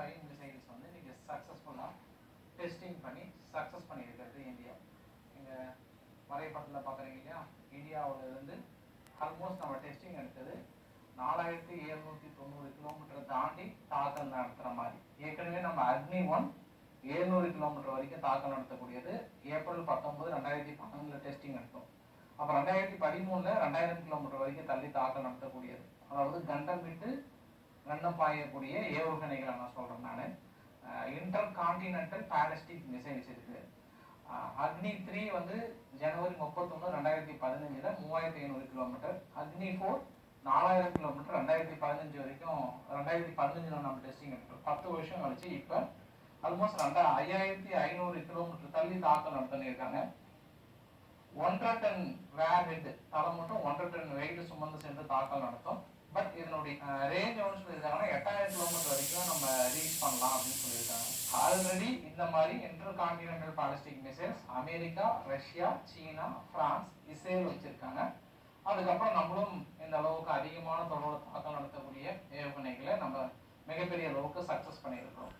Five missiles வந்து இன்றைக்கி சக்ஸஸ்ஃபுல்லாக டெஸ்டிங் பண்ணி சக்ஸஸ் பண்ணியிருக்கிறது இந்தியா. எங்கள் வரைபடத்தில் பார்க்குறீங்க இல்லையா? இந்தியாவில் இருந்து ஆல்மோஸ்ட் நம்ம டெஸ்டிங் எடுத்தது நாலாயிரத்தி எழுநூற்றி தொண்ணூறு கிலோமீட்டர் தாண்டி தாக்கல் நடத்துகிற மாதிரி. ஏற்கனவே நம்ம அக்னி ஒன் ஏழ்நூறு கிலோமீட்டர் வரைக்கும் தாக்கல் நடத்தக்கூடியது. ஏப்ரல் பத்தொன்பது ரெண்டாயிரத்தி பன்னெண்டில் டெஸ்டிங் எடுத்தோம். அப்போ ரெண்டாயிரத்தி பதிமூணில் ரெண்டாயிரம் கிலோமீட்டர் வரைக்கும் தள்ளி தாக்கல் நடத்தக்கூடியது. அதாவது கண்டம் விட்டு கண்டம் பாயக்கூடிய ஏவுகணைகளை நான் சொல்கிறேன் நான். இன்டர் கான்டினென்டல் பேலஸ்டிக் மிசைல்ஸ் இருக்கு. அக்னி த்ரீ வந்து ஜனவரி முப்பத்தொன்று ரெண்டாயிரத்தி பதினஞ்சில் மூவாயிரத்தி ஐநூறு கிலோமீட்டர் அக்னி ஃபோர் நாலாயிரம் கிலோமீட்டர் ரெண்டாயிரத்தி பதினஞ்சு வரைக்கும் ரெண்டாயிரத்தி பதினஞ்சில் நம்ம டெஸ்டிங் எடுத்தோம். பத்து வருஷம் கழிச்சு இப்போ ஆல்மோஸ்ட் ரெண்டா ஐயாயிரத்தி ஐநூறு கிலோமீட்டர் தள்ளி தாக்கல் நடத்தினிருக்காங்க. ஒன்றரை டன் வேர் ஹெட் தலை மட்டும் ஒன்றரை டன் வெயிட் சுமந்து சென்று தாக்கல் நடத்தும். பட் இதனுடைய ரேஞ்ச் எவ்வளவு சொல்லியிருக்காங்கன்னா எட்டாயிரம் கிலோமீட்டர் வரைக்கும் நம்ம ரீச் பண்ணலாம் அப்படின்னு சொல்லியிருக்காங்க. ஆல்ரெடி இந்த மாதிரி intercontinental ballistic missiles America Russia China France Israel வச்சிருக்காங்க. அதுக்கப்புறம் நம்மளும் இந்த அளவுக்கு அதிகமான தொடர்பு தாக்கம் நடத்தக்கூடிய ஏவுகணைகளை நம்ம மிகப்பெரிய அளவுக்கு சக்ஸஸ் பண்ணியிருக்கிறோம்.